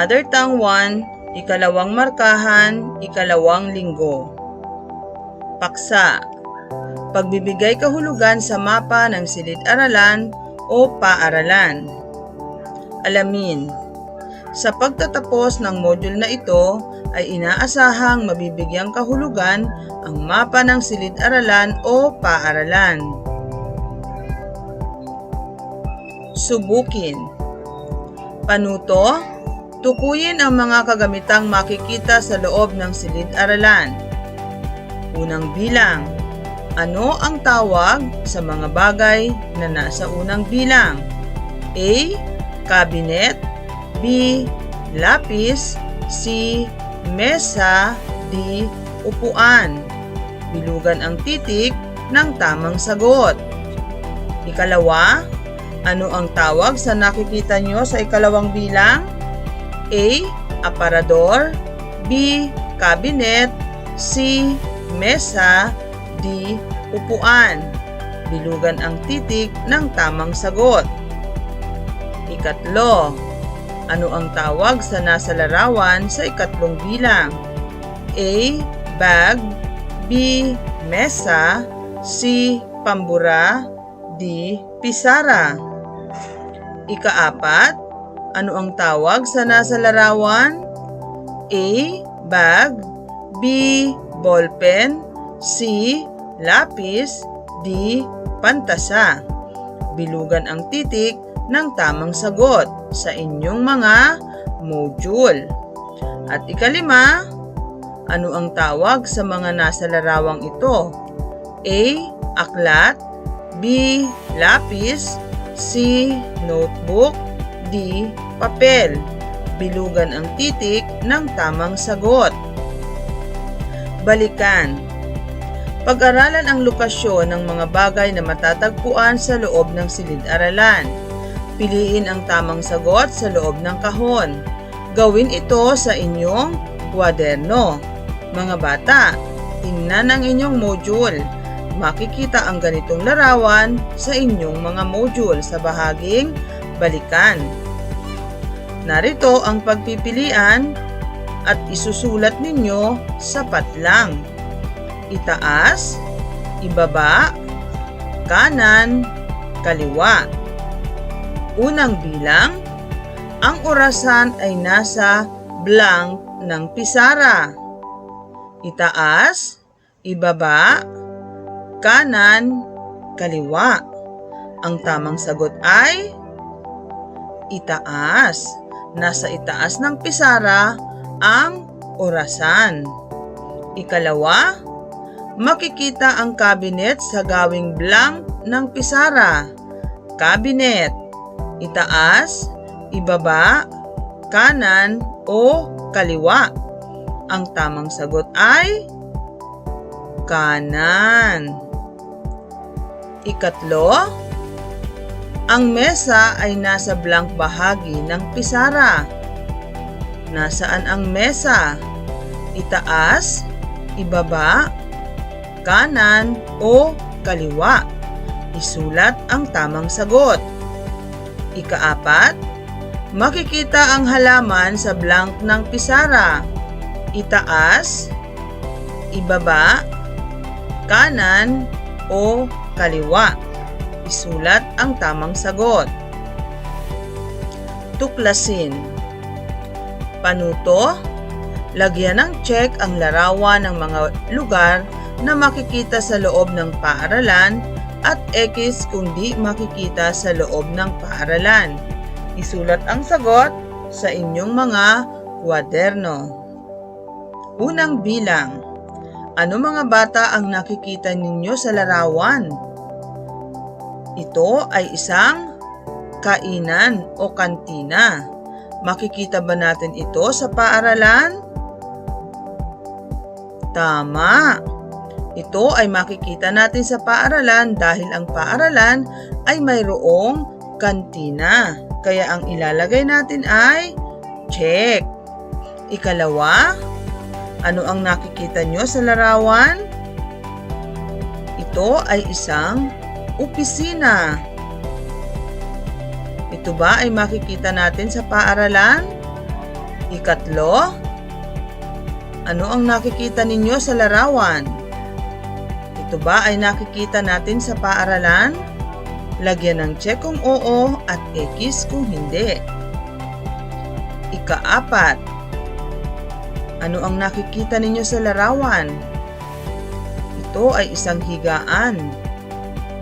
Mother Tongue 1, ikalawang markahan, ikalawang linggo. Paksa Pagbibigay kahulugan sa mapa ng silid-aralan o paaralan. Alamin Sa pagtatapos ng module na ito ay inaasahang mabibigyang kahulugan ang mapa ng silid-aralan o paaralan. Subukin Panuto Tukuyin ang mga kagamitang makikita sa loob ng silid-aralan. Unang bilang ano ang tawag sa mga bagay na nasa unang bilang? A. Cabinet B. Lapis C. Mesa D. Upuan Bilugan ang titik ng tamang sagot. Ikalawa, ano ang tawag sa nakikita nyo sa ikalawang bilang? A. Aparador B. Cabinet C. Mesa D. Upuan. Bilugan ang titik ng tamang sagot. Ikatlo, ano ang tawag sa nasa larawan sa ikatlong bilang? A. Bag B. Mesa C. Pambura D. Pisara Ikaapat, ano ang tawag sa nasa larawan? A. Bag B. Ballpen C. Lapis D. Pantasa Bilugan ang titik ng tamang sagot sa inyong mga module. At ikalima, ano ang tawag sa mga nasa larawang ito? A. Aklat B. Lapis C. Notebook D. Papel Bilugan ang titik ng tamang sagot. Balikan Pag-aralan ang lokasyon ng mga bagay na matatagpuan sa loob ng silid-aralan. Piliin ang tamang sagot sa loob ng kahon. Gawin ito sa inyong kwaderno. Mga bata, tingnan ang inyong module. Makikita ang ganitong larawan sa inyong mga module sa bahaging balikan. Narito ang pagpipilian at isusulat ninyo sa patlang. Itaas, ibaba, kanan, kaliwa. Unang bilang, ang orasan ay nasa blank ng pisara. Itaas, ibaba, kanan, kaliwa. Ang tamang sagot ay itaas. Nasa itaas ng pisara ang orasan. Ikalawa, makikita ang cabinet sa gawing blank ng pisara. Cabinet. Itaas, ibaba, kanan o kaliwa. Ang tamang sagot ay kanan. Ikatlo, ang mesa ay nasa blank bahagi ng pisara. Nasaan ang mesa? Itaas, ibaba, kanan o kaliwa. Isulat ang tamang sagot. Ikaapat, makikita ang halaman sa blank ng pisara. Itaas, ibaba, kanan o kaliwa. Isulat ang tamang sagot. Tuklasin. Panuto, lagyan ng check ang larawan ng mga lugar na makikita sa loob ng paaralan at X kung di makikita sa loob ng paaralan. Isulat ang sagot sa inyong mga kwaderno. Unang bilang. Ano mga bata ang nakikita ninyo sa larawan? Ito ay isang kainan o kantina. Makikita ba natin ito sa paaralan? Tama! Ito ay makikita natin sa paaralan dahil ang paaralan ay mayroong kantina. Kaya ang ilalagay natin ay check. Ikalawa, ano ang nakikita nyo sa larawan? Ito ay isang opisina. Ito ba ay makikita natin sa paaralan? Ikatlo, ano ang nakikita ninyo sa larawan? Ito ba ay nakikita natin sa paaralan? Lagyan ng check kung oo at X kung hindi. Ikaapat, ano ang nakikita ninyo sa larawan? Ito ay isang higaan.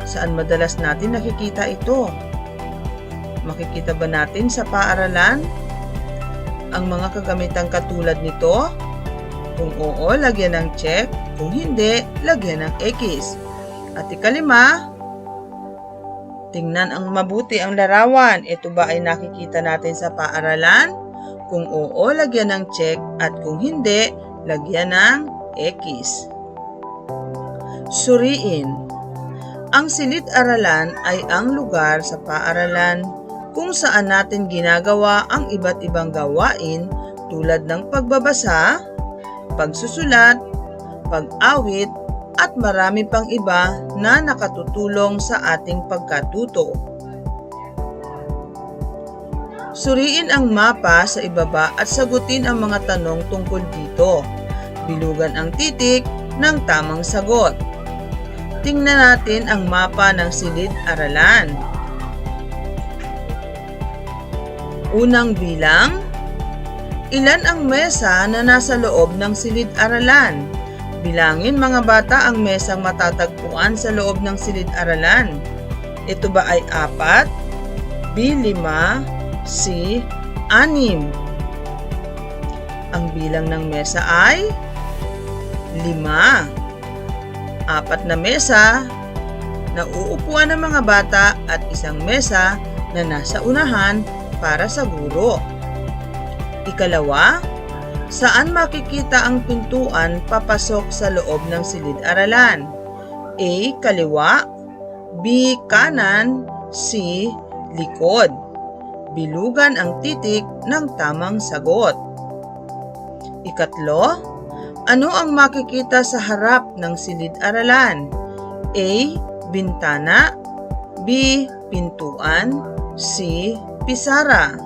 Saan madalas natin nakikita ito? Makikita ba natin sa paaralan? Ang mga kagamitang katulad nito? Kung oo, lagyan ng check. Kung hindi, lagyan ng X. At ikalima, tingnan ang mabuti ang larawan. Ito ba ay nakikita natin sa paaralan? Kung oo, lagyan ng check. At kung hindi, lagyan ng X. Suriin. Ang silid-aralan ay ang lugar sa paaralan kung saan natin ginagawa ang iba't ibang gawain tulad ng pagbabasa, pagsusulat, pag-awit, at marami pang iba na nakatutulong sa ating pagkatuto. Suriin ang mapa sa ibaba at sagutin ang mga tanong tungkol dito. Bilugan ang titik ng tamang sagot. Tingnan natin ang mapa ng silid-aralan. Unang bilang, ilan ang mesa na nasa loob ng silid-aralan? Bilangin mga bata ang mesang matatagpuan sa loob ng silid-aralan. Ito ba ay apat, B, lima, C, anim? Ang bilang ng mesa ay lima. Apat na mesa na uupuan ng mga bata at isang mesa na nasa unahan para sa guro. Ikalawa, saan makikita ang pintuan papasok sa loob ng silid-aralan? A. Kaliwa B. Kanan C. Likod Bilugan ang titik ng tamang sagot. Ikatlo, ano ang makikita sa harap ng silid-aralan? A. Bintana B. Pintuan C. Pisara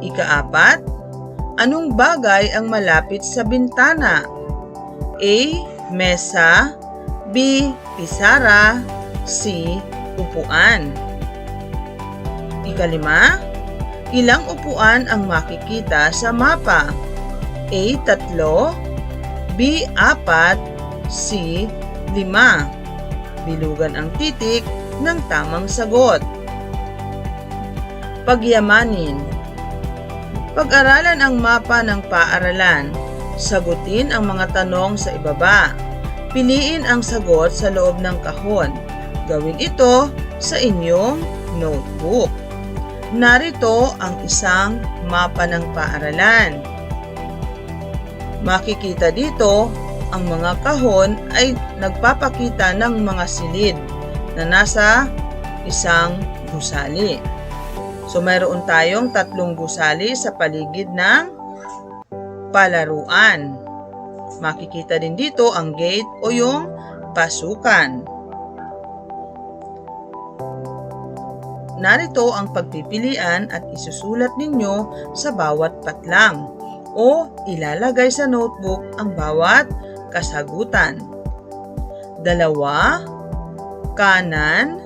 Ikaapat, anong bagay ang malapit sa bintana? A. Mesa B. Pisara C. Upuan Ikalima, ilang upuan ang makikita sa mapa? A. Tatlo B. Apat C. Lima Bilugan ang titik ng tamang sagot. Pagyamanin Pag-aralan ang mapa ng paaralan. Sagutin ang mga tanong sa ibaba. Piliin ang sagot sa loob ng kahon. Gawin ito sa inyong notebook. Narito ang isang mapa ng paaralan. Makikita dito ang mga kahon ay nagpapakita ng mga silid na nasa isang gusali. So mayroon tayong tatlong gusali sa paligid ng palaruan. Makikita din dito ang gate o yung pasukan. Narito ang pagpipilian at isusulat ninyo sa bawat patlang o ilalagay sa notebook ang bawat kasagutan. Dalawa, kanan,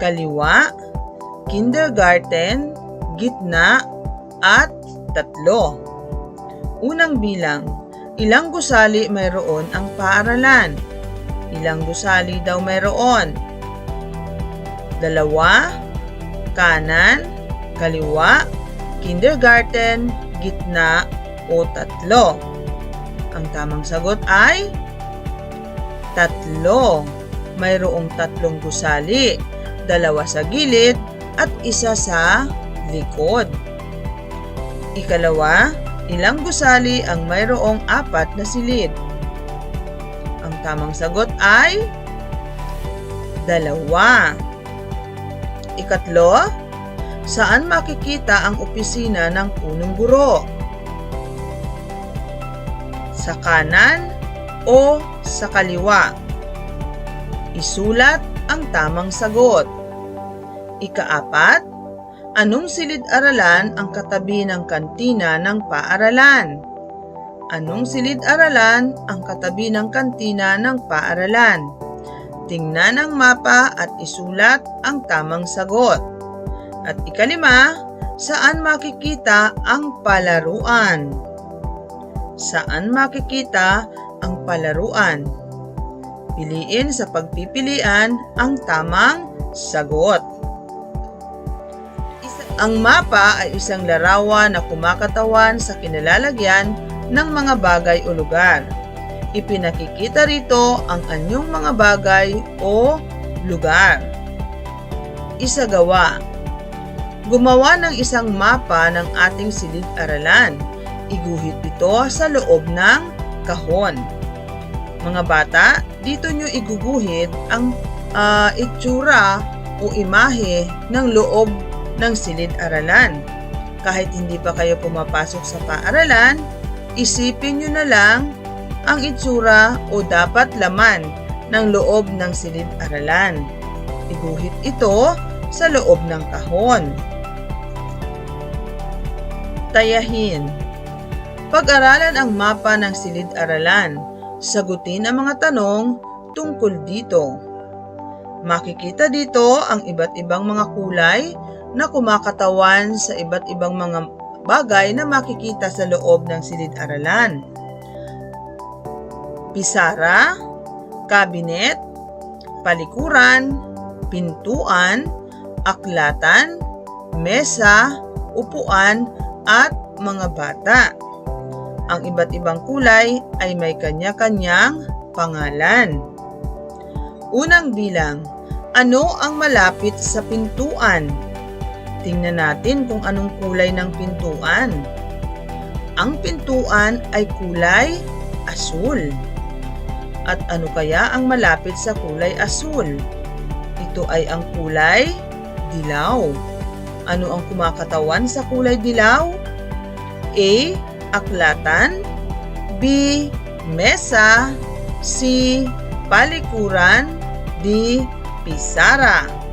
kaliwa, kindergarten, gitna, at tatlo. Unang bilang, ilang gusali mayroon ang paaralan? Ilang gusali daw mayroon? Dalawa, kanan, kaliwa, kindergarten, gitna, o tatlo. Ang tamang sagot ay tatlo. Mayroong tatlong gusali, dalawa sa gilid at isa sa likod. Ikalawa, ilang gusali ang mayroong apat na silid? Ang tamang sagot ay dalawa. Ikatlo, saan makikita ang opisina ng punong guro? Sa kanan o sa kaliwa? Isulat ang tamang sagot. Ikaapat, Anong silid-aralan ang katabi ng kantina ng paaralan? Anong silid-aralan ang katabi ng kantina ng paaralan? Tingnan ang mapa at isulat ang tamang sagot. At ikalima, saan makikita ang palaruan? Saan makikita ang palaruan? Piliin sa pagpipilian ang tamang sagot. Ang mapa ay isang larawan na kumakatawan sa kinalalagyan ng mga bagay o lugar. Ipinakikita rito ang anyong mga bagay o lugar. Isagawa. Gumawa ng isang mapa ng ating silid-aralan. Iguhit ito sa loob ng kahon. Mga bata, dito nyo iguguhit ang ah, itsura o imahe ng loob ng silid-aralan. Kahit hindi pa kayo pumapasok sa paaralan, isipin nyo na lang ang itsura o dapat laman ng loob ng silid-aralan. Iguhit ito sa loob ng kahon. Tayahin. Pag-aralan ang mapa ng silid-aralan. Sagutin ang mga tanong tungkol dito. Makikita dito ang iba't ibang mga kulay na kumakatawan sa iba't ibang mga bagay na makikita sa loob ng silid-aralan. Pisara, kabinet, palikuran, pintuan, aklatan, mesa, upuan, at mga bata. Ang iba't ibang kulay ay may kanya-kanyang pangalan. Unang bilang, ano ang malapit sa pintuan? Tingnan natin kung anong kulay ng pintuan. Ang pintuan ay kulay asul. At ano kaya ang malapit sa kulay asul? Ito ay ang kulay dilaw. Ano ang kumakatawan sa kulay dilaw? A. Aklatan B. Mesa C. Palikuran D. Pisara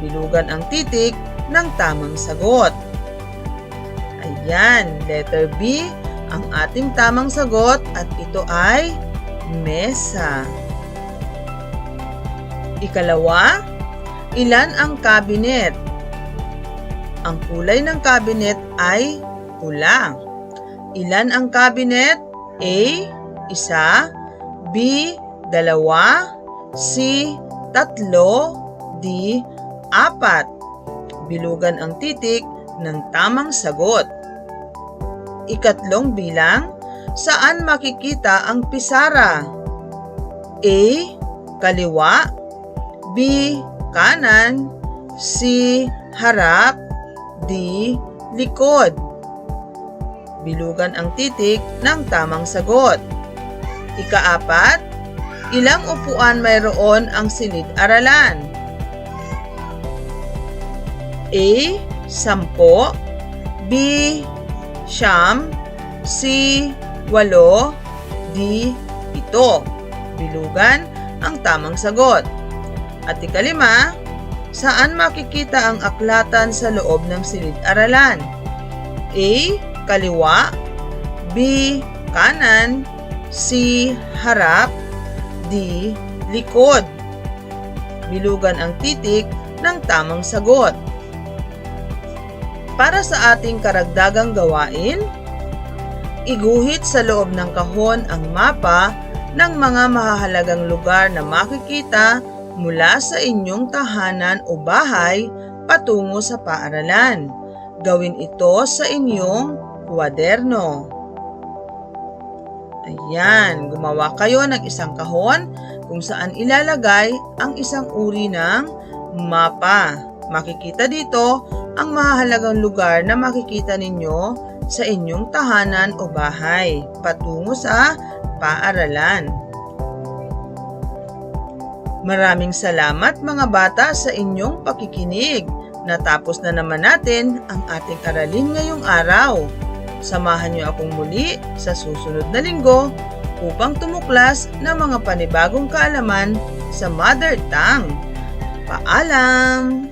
Bilugan ang titik ng tamang sagot. Ayan, letter B ang ating tamang sagot at ito ay mesa. Ikalawa, ilan ang kabinet? Ang kulay ng kabinet ay pula. Ilan ang kabinet? A. Isa B. Dalawa C. Tatlo D. Apat Bilugan ang titik ng tamang sagot. Ikatlong bilang, saan makikita ang pisara? A. Kaliwa B. Kanan C. Harap D. Likod Bilugan ang titik ng tamang sagot. Ikaapat, ilang upuan mayroon ang silid-aralan? A. Sampo B. Siyam C. Walo D. Ito. Bilugan ang tamang sagot. At ikalima, saan makikita ang aklatan sa loob ng silid-aralan? A. Kaliwa B. Kanan C. Harap D. Likod Bilugan ang titik ng tamang sagot. Para sa ating karagdagang gawain, iguhit sa loob ng kahon ang mapa ng mga mahahalagang lugar na makikita mula sa inyong tahanan o bahay patungo sa paaralan. Gawin ito sa inyong kwaderno. Ayan, gumawa kayo ng isang kahon kung saan ilalagay ang isang uri ng mapa. Makikita dito ang mahalagang lugar na makikita ninyo sa inyong tahanan o bahay patungo sa paaralan. Maraming salamat mga bata sa inyong pakikinig. Natapos na naman natin ang ating aralin ngayong araw. Samahan niyo akong muli sa susunod na linggo upang tumuklas ng mga panibagong kaalaman sa mother tongue. Paalam!